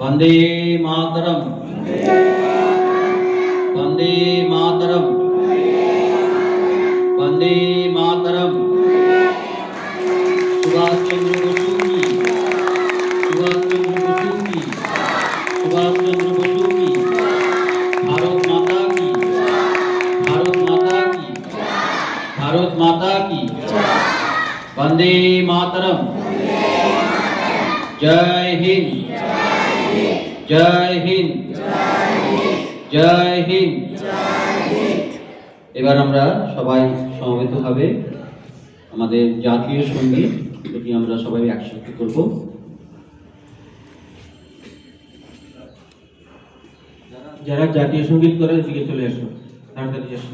वंदे मातरम। वंदे मातरम। वंदे मातरम। सुभाष चंद्र बसु की सुभाष चंद्र बसु की सुभाष चंद्र बसु की भारत माता की। भारत माता की। भारत माता की। वंदे मातरम। जय हिंद। জয় হিন্দ। জয় হিন্দ। এবার আমরা সবাই সমবেতভাবে আমাদের জাতীয় সংগীত, এটি আমরা সবাই একসাথে করব। যারা জাতীয় সংগীত করে দিকে চলে আসো তাড়াতাড়ি আসো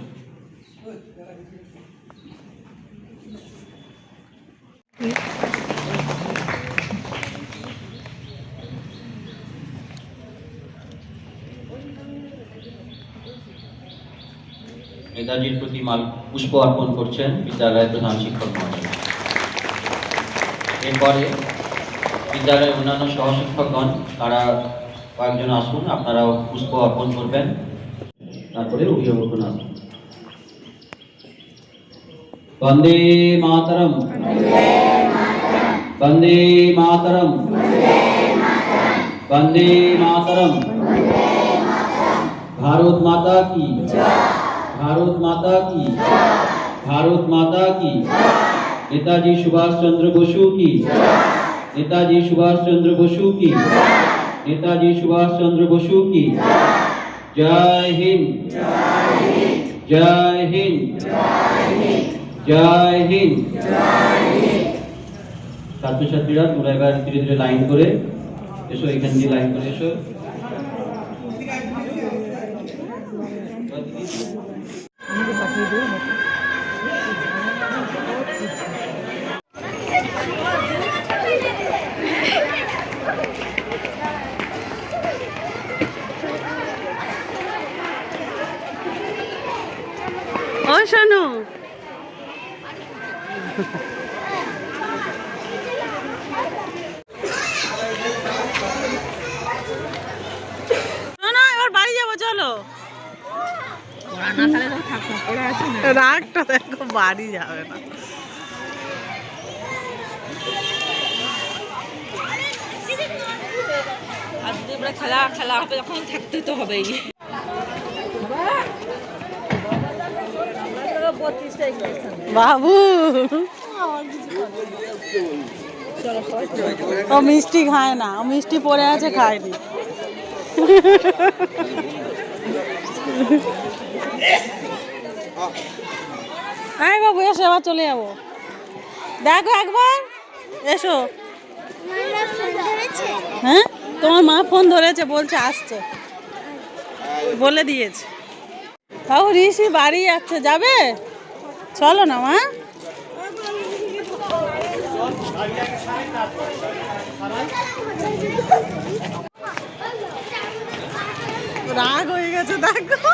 নেতাজির প্রতি মাল পুষ্প অর্পণ করছেন বিদ্যালয়ের প্রধান শিক্ষক মহাশয় এরপরে বিদ্যালয়ের অন্যান্য সহশিক্ষকগণ তারা কয়েকজন আসুন আপনারাও পুষ্প অর্পণ করবেন তারপরে অভিভাবকগণ আসুন বন্দে মাতরম বন্দে মাতরম বন্দে মাতরম ভারত মাতা কি ভারত মাতা কি? ভারত মাতা কি? নেতাজি সুভাষ চন্দ্র বসু কি? নেতাজি সুভাষ চন্দ্র বসু কি? নেতাজি সুভাষ চন্দ্র বসু কি? জয় হিন্দ। জয় হিন্দ। জয় হিন্দ। ছাত্রছাত্রীরা তোমরা এবার ধীরে ধীরে লাইন করে এসো, এখান দিয়ে লাইন করে এসো। ও শোনো। বাড়ি যাব চলো। রাগটা দেখো বাড়ি যাবে না। আর যদি আমরা খেলা খেলা হবে যখন থাকতে তো হবেই। বাবু। ও মিষ্টি খায় না, ও মিষ্টি পড়ে আছে, খায়নি। আয় বাবু, এসো, এবার চলে যাব। দেখো একবার, এসো। হ্যাঁ? তোমার মা ফোন ধরেছে, বলছে আসছে। বলে দিয়েছে। তাও ঋষি বাড়ি যাচ্ছে, যাবে? চলো না মা হ্যাঁ? রাগ হয়ে গেছে দেখো।